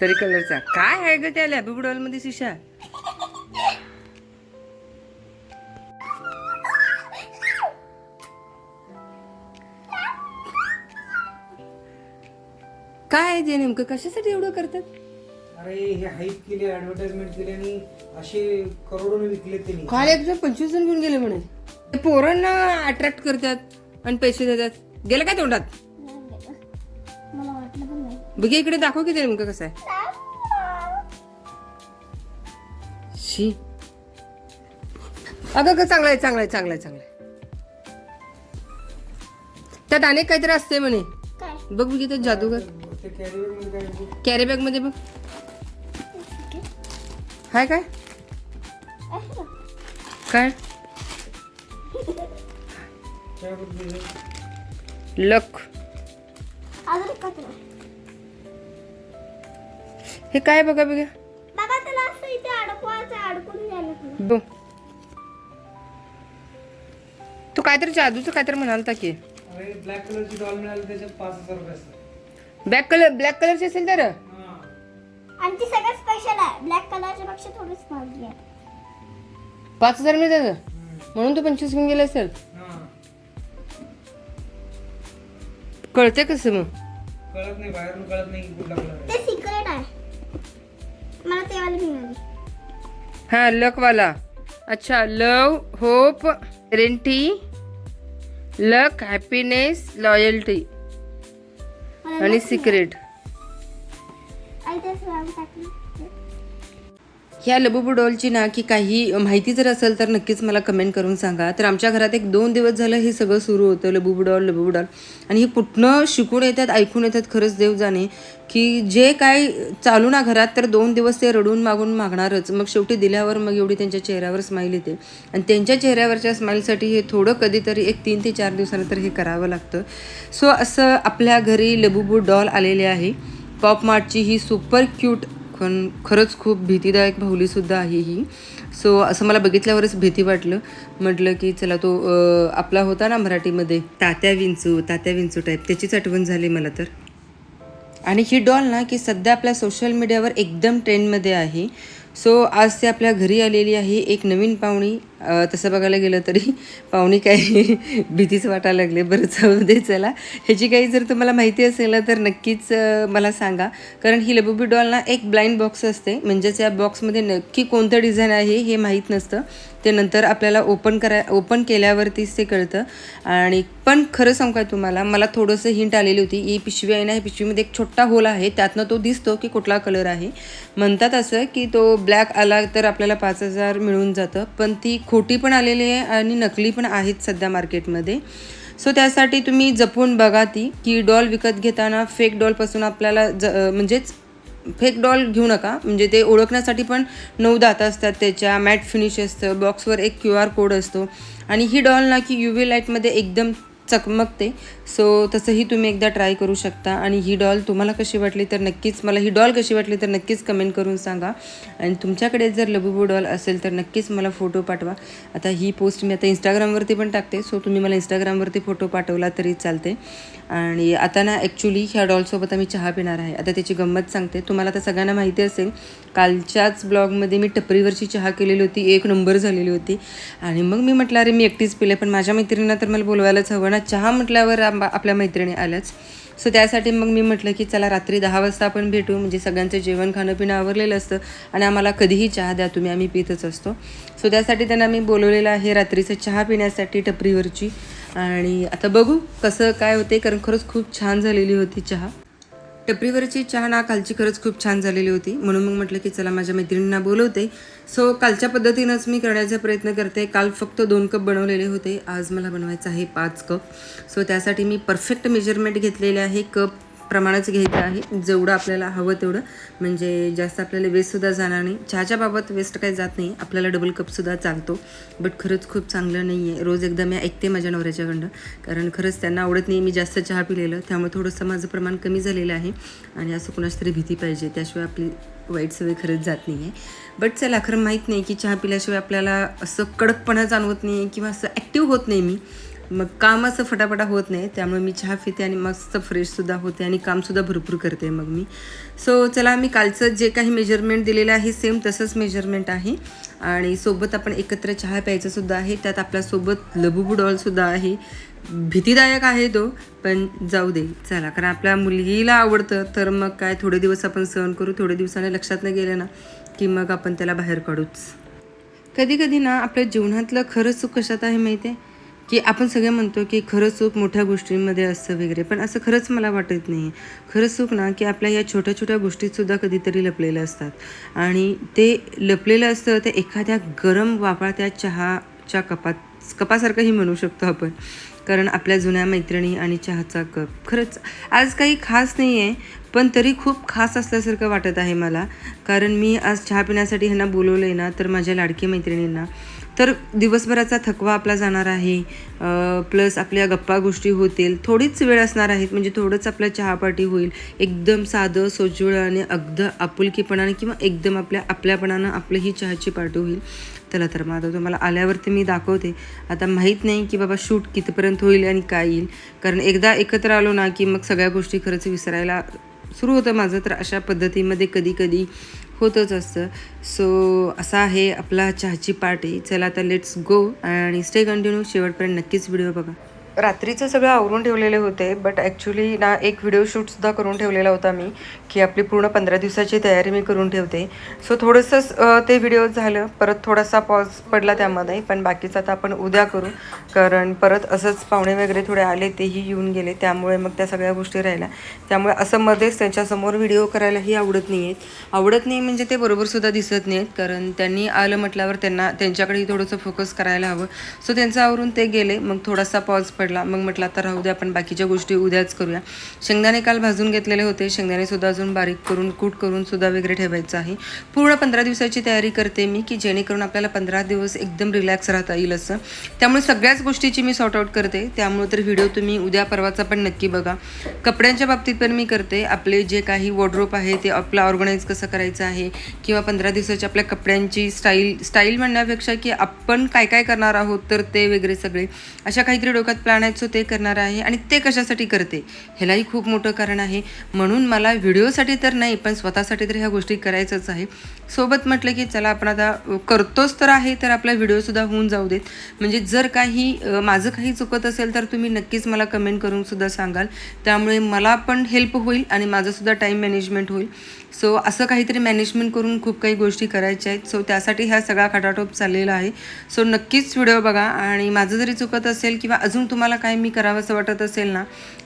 तरी कलरचा. काय आहे ग त्या लॅबू डॉलमध्ये शिशा. काय आहे ते नेमकं? कशासाठी एवढं करतात? अरे हे हाईप केली ऍडव्हर्टाइजमेंट केली आणि असे करोडोने विकले त्यांनी. काल एक जण पंचवीस जण घेऊन गेले म्हणे. ते पोरांना अट्रॅक्ट करतात आणि पैसे देतात. गेलं काय तोंडात? बघ इकडे दाखव की ते नेमकं कसं आहे. शी. अगं अगं चांगलं आहे चांगलं आहे चांगलं आहे चांगलं आहे. त्यात अनेक काहीतरी असते म्हणे. बघ बघ इथे जादूगर कॅरी. बॅगमध्ये बघ. हाय काय? काय? लक हे काय बघा बघा. बाबा त्याला असं इथे अडकवायचं अडकून द्यायला तुला बघ. तू काहीतरी जादूचं काहीतरी म्हणालता की. अरे ब्लॅक कलरची डॉल मिळाली त्याच्यात पाच हजार रुपये असतात. ब्लॅक कलर ब्लॅक कलरची असेल तर? हा. ती सगळ्यात स्पेशल आहे. ब्लॅक कलरच्या पेक्षा थोडीच महागली आहे. पाच हजार मिळतात. म्हणून तू पंचवीस घेऊन गेला असेल. हा. कळते कसं मग? कळत नाही बाहेरून कळत नाही की कुठला कलर आहे. ते सिक्रेट आहे. हा लक वाला। अच्छा love hope guarantee luck happiness loyalty आणि सिक्रेट ह्या लबुबू डॉलची ना की काही माहिती जर असेल तर नक्कीच मला कमेंट करून सांगा. तर आमच्या घरात एक दोन दिवस झालं हे सगळं सुरू होतं लबू डॉल लबू डॉल आणि हे कुठनं शिकून येतात ऐकून येतात खरंच देव जाणे की जे काय चालू ना घरात तर दोन दिवस ते रडून मागून मागणारच. मग शेवटी दिल्यावर मग एवढी त्यांच्या चेहऱ्यावर स्माईल येते. आणि त्यांच्या चेहऱ्यावरच्या स्माईलसाठी हे थोडं कधीतरी एक तीन ते चार दिवसानंतर हे करावं लागतं. सो असं आपल्या घरी लबुबू डॉल आलेले आहे. पॉप मार्टची ही सुपर क्यूट पण खरंच खूप भीतीदायक भाऊलीसुद्धा आहे ही. सो असं मला बघितल्यावरच भीती वाटलं. म्हटलं की चला तो आपला होता ना मराठीमध्ये तात्या विंचू तात्या विंचू टाईप त्याचीच आठवण झाली मला तर. आणि ही डॉल ना की सध्या आपल्या सोशल मीडियावर एकदम ट्रेंडमध्ये आहे. सो आज ते आपल्या घरी आलेली आहे एक नवीन पाहुणी. तसं बघायला गेलं तरी पाहुणी काही भीतीच वाटायला लागले. बरं जाऊ दे चला. ह्याची काही जर तुम्हाला माहिती असेल तर नक्कीच मला सांगा. कारण ही लबुबी डॉलना एक ब्लाइंड बॉक्स असते. म्हणजेच या बॉक्समध्ये नक्की कोणतं डिझाईन आहे हे माहीत नसतं. ते नंतर आपल्याला ओपन करा ओपन केल्यावरतीच ते कळतं. आणि पण खरं सांगू काय तुम्हाला मला थोडंसं हिंट आलेली होती. ही पिशवी आहे ना ह्या पिशवीमध्ये एक छोटा होल आहे. त्यातनं तो दिसतो की कुठला कलर आहे. म्हणतात असं की तो ब्लॅक आला तर आपल्याला पाच हजार मिळून जातं. पण ती खोटी पण आलेली आहे आणि नकली पण आहेत सध्या मार्केटमध्ये. सो त्यासाठी तुम्ही जपून बघा ती की डॉल विकत घेताना फेक डॉलपासून आपल्याला ज म्हणजेच फेक डॉल घेऊ नका. म्हणजे ते ओळखण्यासाठी पण नऊ दात असतात त्याच्या मॅट फिनिश असतं बॉक्सवर एक क्यू आर कोड असतो. आणि ही डॉल ना की यू व्ही लाईटमध्ये एकदम चकमकते. सो तसंही तुम्ही एकदा ट्राय करू शकता. आणि ही डॉल तुम्हाला कशी वाटली तर नक्कीच मला ही डॉल कशी वाटली तर नक्कीच कमेंट करून सांगा. आणि तुमच्याकडे जर लबुबू डॉल असेल तर नक्कीच मला फोटो पाठवा. आता ही पोस्ट मी आता इंस्टाग्रामवरती पण टाकते. सो तुम्ही मला इंस्टाग्रामवरती फोटो पाठवला तरी चालते. आणि आता ना ॲक्च्युली ह्या डॉलसोबत आम्ही चहा पिणार आहे. आता त्याची गंमत सांगते. तुम्हाला आता सगळ्यांना माहिती असेल कालच्याच ब्लॉगमध्ये मी टपरीवरची चहा केलेली होती. एक नंबर झालेली होती. आणि मग मी म्हटलं अरे मी एकटीच पिले पण माझ्या मैत्रिणींना तर मला बोलवायलाच हवं ना चहा म्हटल्यावर आंबा- आपल्या मैत्रिणी आल्याच. सो त्यासाठी मग मी म्हटलं की चला रात्री दहा वाजता आपण भेटू. म्हणजे सगळ्यांचं जेवण खाणं पिणं आवरलेलं असतं आणि आम्हाला कधीही चहा द्या तुम्ही आम्ही पितच असतो. सो त्यासाठी त्यांना मी बोलवलेलं आहे रात्रीचं चहा पिण्यासाठी टपरीवरची. आणि आता बघू कसं काय होते कारण खरंच खूप छान झालेली होती चहा. टपरीवरची चहा ना कालची खरंच खूप छान झालेली होती. म्हणून मग म्हटलं की चला माझ्या मैत्रिणींना बोलवते. सो कालच्या पद्धतीनंच मी करण्याचा प्रयत्न करते. काल फक्त दोन कप बनवलेले होते. आज मला बनवायचं आहे पाच कप. सो त्यासाठी मी परफेक्ट मेजरमेंट घेतलेले आहे. कप प्रमाणच घ्यायचं आहे. जेवढं आपल्याला हवं तेवढं. म्हणजे जास्त आपल्याला वेस्टसुद्धा जाणार नाही. चहाच्या बाबत वेस्ट काही जात नाही. आपल्याला डबल कपसुद्धा चालतो. बट खरंच खूप चांगलं नाही आहे रोज एकदा मी ऐकते माझ्या नवऱ्याच्याकडनं कारण खरंच त्यांना आवडत नाही मी जास्त चहा पिलेलं. त्यामुळे थोडंसं माझं प्रमाण कमी झालेलं आहे. आणि असं कुणाची तरी भीती पाहिजे. त्याशिवाय आपली वाईट सवय खरंच जात नाही आहे बट चला खरं माहीत नाही की चहा पिल्याशिवाय आपल्याला असं कडकपणा जाणवत नाही किंवा असं ॲक्टिव्ह होत नाही मी. मग काम असं फटाफटा होत नाही त्यामुळे मी चहा पिते आणि मस्त फ्रेशसुद्धा होते आणि कामसुद्धा भरपूर करते मग मी. सो चला मी कालचं जे काही मेजरमेंट दिलेलं आहे सेम तसंच मेजरमेंट आहे. आणि सोबत आपण एकत्र चहा प्यायचासुद्धा आहे त्यात आपल्यासोबत लबुबू डॉलसुद्धा आहे. भीतीदायक आहे तो पण जाऊ दे चला. कारण आपल्या मुलगीला आवडतं तर मग काय थोडे दिवस आपण सहन करू थोडे दिवसाने लक्षात नाही गेलं ना की मग आपण त्याला बाहेर काढूच. कधी कधी ना आपल्या जीवनातलं खरं सुख कशात आहे माहिती आहे की आपण सगळे म्हणतो की खरं सुख मोठ्या गोष्टींमध्ये असतं वगैरे पण असं खरंच मला वाटत नाही. खरं सुख ना की आपल्या या छोट्या छोट्या गोष्टीतसुद्धा कधीतरी लपलेलं असतात. आणि ते लपलेलं असतं ते एखाद्या गरम वापरात्या चहाच्या कपात कपासारखंही म्हणू शकतो आपण. कारण आपल्या जुन्या मैत्रिणी आणि चहाचा कप खरंच आज काही खास नाही आहे पण तरी खूप खास असल्यासारखं वाटत आहे मला. कारण मी आज चहा पिण्यासाठी ह्यांना बोलवलं आहे ना तर माझ्या लाडकी मैत्रिणींना. तर दिवसभराचा थकवा आपला जाणार आहे. प्लस आपल्या गप्पा गोष्टी होतील. थोडीच वेळ असणार आहेत म्हणजे थोडंच आपल्या चहापाटी होईल. एकदम साधं सोज्वळ आणि अगदी आपुलकीपणाने किंवा एकदम आपल्या आपल्यापणानं आपलं ही चहाची पार्टी होईल. चला तर मग आता तुम्हाला आल्यावरती मी दाखवते. आता माहीत नाही की बाबा शूट कितीपर्यंत होईल आणि काय येईल. कारण एकदा एकत्र आलो ना की मग सगळ्या गोष्टी खरंच विसरायला सुरू होतं माझं. तर अशा पद्धतीमध्ये कधी कधी होतच असतं. सो असा आहे आपला चहाची पार्टी चला आता लेट्स गो आणि स्टे कंटिन्यू शेवटपर्यंत नक्कीच व्हिडिओ बघा. रात्रीचं सगळं आवरून ठेवलेले होते बट ॲक्च्युली ना एक व्हिडिओ शूटसुद्धा करून ठेवलेला होता मी की आपली पूर्ण पंधरा दिवसाची तयारी मी करून ठेवते. सो थोडंसंच ते व्हिडिओ झालं परत थोडासा पॉज पडला त्यामध्ये पण बाकीचं आता आपण उद्या करू कारण परत असंच पाहुणे वगैरे थोडे आले तेही येऊन गेले त्यामुळे मग त्या सगळ्या गोष्टी राहिल्या. त्यामुळे असं मध्येच त्यांच्यासमोर व्हिडिओ करायलाही आवडत नाही आहेत आवडत नाही म्हणजे ते बरोबरसुद्धा दिसत नाहीत कारण त्यांनी आलं म्हटल्यावर त्यांना त्यांच्याकडेही थोडंसं फोकस करायला हवं. सो त्यांचं आवरून ते गेले मग थोडासा पॉज पडला. मग म्हटलं आता राहू दे आपण बाकीच्या गोष्टी उद्याच करूया. शेंगदाणे काल भाजून घेतलेले होते. शेंगदाणेसुद्धा अजून बारीक करून कूट करून सुद्धा वगैरे ठेवायचं आहे. पूर्ण पंधरा दिवसाची तयारी करते मी की जेणेकरून आपल्याला पंधरा दिवस एकदम रिलॅक्स राहता येईल असं. त्यामुळे सगळ्याच गोष्टीची मी सॉर्ट आउट करते. त्यामुळे तर व्हिडिओ तुम्ही उद्या परवाचा पण नक्की बघा. कपड्यांच्या बाबतीत पण मी करते. आपले जे काही वॉर्ड्रोप आहे ते आपलं ऑर्गनाईज कसं करायचं आहे किंवा पंधरा दिवसाच्या आपल्या कपड्यांची स्टाईल स्टाईल म्हणण्यापेक्षा की आपण काय काय करणार आहोत तर ते वगैरे सगळे. अशा काहीतरी डोक्यात प्लॅन आहेत सो ते करणार आहे आणि ते कशासाठी करते ह्यालाही खूप मोठं कारण आहे. म्हणून मला व्हिडिओसाठी तर नाही पण स्वतःसाठी तर ह्या गोष्टी करायचंच आहे. सोबत म्हटलं की चला आपण आता करतोच तर आहे तर आपला व्हिडिओसुद्धा होऊन जाऊ देत. म्हणजे जर काही माझं काही चुकत असेल तर तुम्ही नक्कीच मला कमेंट करूनसुद्धा सांगाल. त्यामुळे मला पण हेल्प होईल आणि माझंसुद्धा टाईम मॅनेजमेंट होईल. सो असं काहीतरी मॅनेजमेंट करून खूप काही गोष्टी करायच्या आहेत. सो त्यासाठी ह्या सगळा खटाटोप चाललेला आहे. सो नक्कीच व्हिडिओ बघा आणि माझं जरी चुकत असेल किंवा अजून तुम्हाला तुम्हाला काय मी करावं असं वाटत असेल ना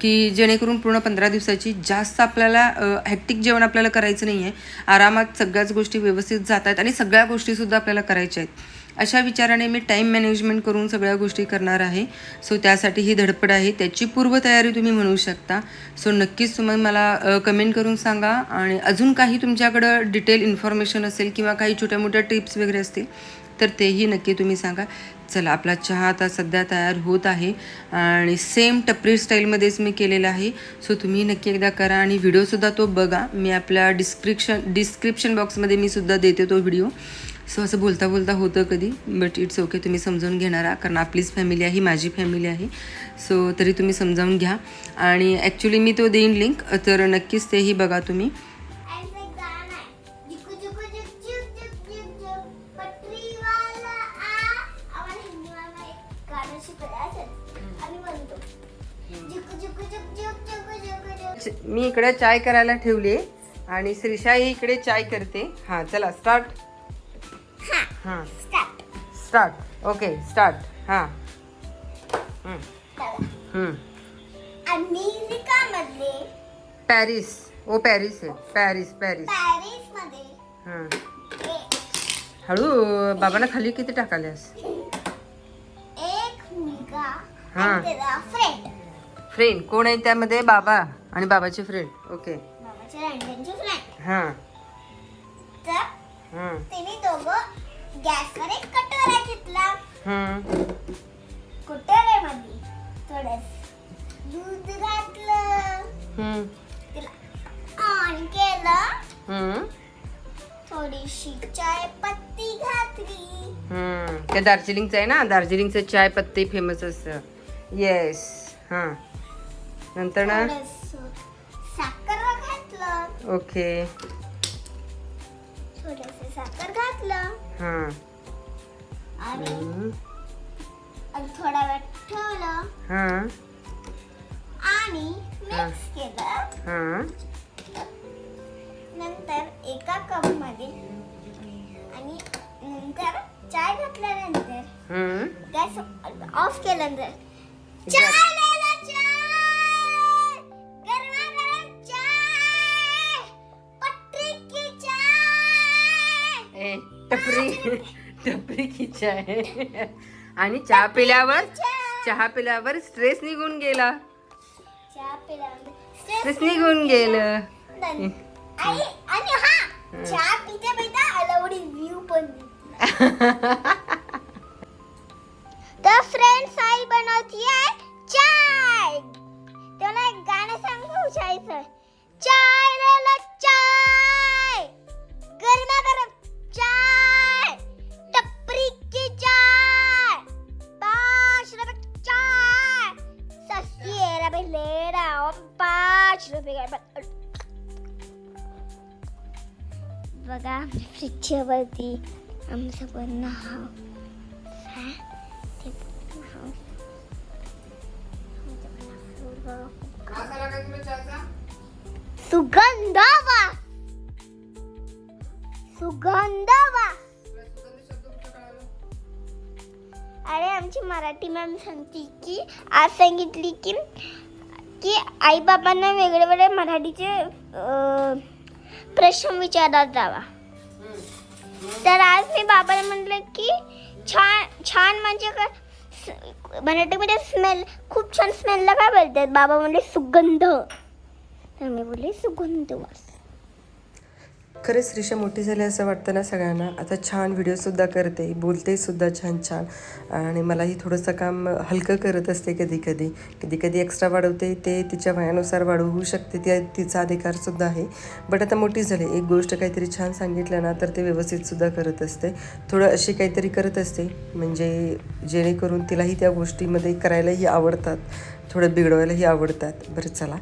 की जेणेकरून पूर्ण पंधरा दिवसाची जास्त आपल्याला हॅक्टिक जेवण आपल्याला करायचं नाही आहे आरामात सगळ्याच गोष्टी व्यवस्थित जात आहेत आणि सगळ्या गोष्टीसुद्धा आपल्याला करायच्या आहेत. अशा विचाराने मी टाईम मॅनेजमेंट करून सगळ्या गोष्टी करणार आहे. सो त्यासाठी ही धडपड आहे. त्याची पूर्वतयारी तुम्ही म्हणू शकता. सो नक्कीच तुम्ही मला कमेंट करून सांगा. आणि अजून काही तुमच्याकडं डिटेल इन्फॉर्मेशन असेल किंवा काही छोट्या मोठ्या टिप्स वगैरे असतील तर तेही नक्की तुम्ही सांगा. चला आपला चहा आता सध्या तयार होत आहे. आणि सेम टपरी स्टाईलमध्येच मी केलेला आहे. सो तुम्ही नक्की एकदा करा आणि व्हिडिओसुद्धा तो बघा. मी आपल्या डिस्क्रिप्शन डिस्क्रिप्शन बॉक्समध्ये मी सुद्धा देते तो व्हिडिओ सो असं बोलता बोलता होतं कधी बट इट्स ओके तुम्ही समजावून घेणारा कारण आपलीच फॅमिली आहे माझी फॅमिली आहे. सो तरी तुम्ही समजावून घ्या. आणि ॲक्च्युली मी तो देईन लिंक तर नक्कीच तेही बघा तुम्ही. गाणं शिकवलं असेल. आम्ही म्हणतो. मी इकडे चाय करायला ठेवली आणि श्रीषा ही इकडे चाय करते. हां चला स्टार्ट हां. स्टार्ट ओके स्टार्ट हां. अमेरिकामध्ये पॅरिस. ओ पॅरिस आहे. Paris Paris. हां. हळू बाबाला खाली किती टाकाल्यास मुलगा हा. आणि त्याचा फ्रेंड फ्रेंड कोण आहे त्यामध्ये? बाबा आणि बाबाचे फ्रेंड ओके मामाच्या लंडनचे फ्रेंड हां. तर तिने दोघं गॅसवर एक कटोरा घेतला. कटोऱ्यामध्ये दूध घातलं. तिला ऑन केलं. थोडीशी चाय पत्ती घातली. हं. ते दार्जिलिंगचं आहे ना? दार्जिलिंगचं चाय पत्ती फेमस असतं येस हां. नंतर ना? साखर घातलं. ओके साखर घातलं. हां. आणि हम्म. थोडा वेळ ठेवलं. हां. आणि मिक्स केलं. हां. नंतर एका कपमध्ये चाय घातल्यानंतर हम्म. गॅस ऑफ केल्यानंतर चाय लेला चाय! गरमागरम चाय! पटरी की चाय! ए, टपरी. टपरी की चाय. आणि चहा पिल्यावर? चहा पिल्यावर स्ट्रेस निघून गेला. चहा पिल्यानंतर स्ट्रेस निघून गेलं. आणि आणि हा चहा पिता पिता अलवडी व्ह्यू पण. तर फ्रेंड्स आई बनवती आहे चाय। त्याला एक गाणं सांगू चायचं चाय रेला चाय। गरमा गरम चाय। टपरी की चाय। पाच रुपये चाय। सस्ती आहे रे भाई, ले रहा हूँ पाच रुपये का. बघा आमच्या फ्रीजच्या वरती आमचं पण नाव ते पण सुगंध सुगंध अरे आमची मराठी मॅम सांगते की आज सांगितली की की आई बाबांना वेगळे वेगळे मराठीचे प्रश्न विचारत जावा. तर आज मी बाबाला म्हटलं की छान छान म्हणजे काय मराठीमध्ये स्मेल खूप छान स्मेलला काय बोलतात? बाबा म्हणले सुगंध. तर मी बोलले सुगंध वास. खरंच रिषा मोठी झाली असं वाटतं ना सगळ्यांना. आता छान व्हिडिओसुद्धा करते. बोलते सुद्धा छान छान. आणि मलाही थोडंसं काम हलकं करत असते कधी कधी. कधी कधी एक्स्ट्रा वाढवते. ते तिच्या वयानुसार वाढवू शकते. ती तिचा अधिकारसुद्धा आहे. बट आता मोठी झाली. एक गोष्ट काहीतरी छान सांगितलं ना तर ते व्यवस्थितसुद्धा करत असते. थोडं अशी काहीतरी करत असते. म्हणजे जेणेकरून तिलाही त्या गोष्टीमध्ये करायलाही आवडतात. थोडं बिघडवायलाही आवडतात. बरं चला.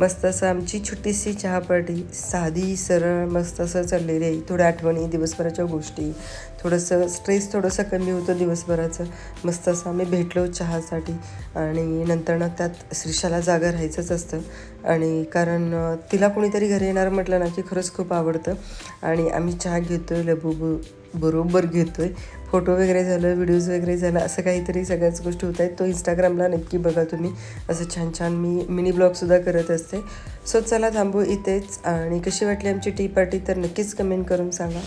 मस्त असं आमची छोटीशी चहापार्टी साधी सरळ मस्त असं चाललेली आहे. थोड्या आठवणी दिवसभराच्या गोष्टी. थोडंसं स्ट्रेस थोडंसं कमी होतं दिवसभराचं. मस्त असं आम्ही भेटलो चहासाठी. आणि नंतर ना त्यात श्रीषाला जागा राहायचंच असतं. आणि कारण तिला कोणीतरी घरी येणार म्हटलं ना की खरंच खूप आवडतं. आणि आम्ही चहा घेतो आहे लबू बरोबर घेतो आहे फोटो वगैरे झालं व्हिडिओज वगैरे झालं असं काहीतरी सगळ्याच गोष्टी होत आहेत. तो इंस्टाग्रामला नक्की बघा तुम्ही. असं छान छान मी मिनी ब्लॉगसुद्धा करत असते. सो चला थांबू इथेच. आणि कशी वाटली आमची टी पार्टी तर नक्कीच कमेंट करून सांगा.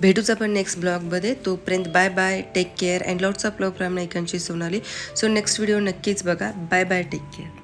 भेटूच आपण नेक्स्ट ब्लॉगमध्ये तोपर्यंत bye bye take care and lots of love from नायकांची Sonali. So next video नक्कीच बघा. Bye bye take care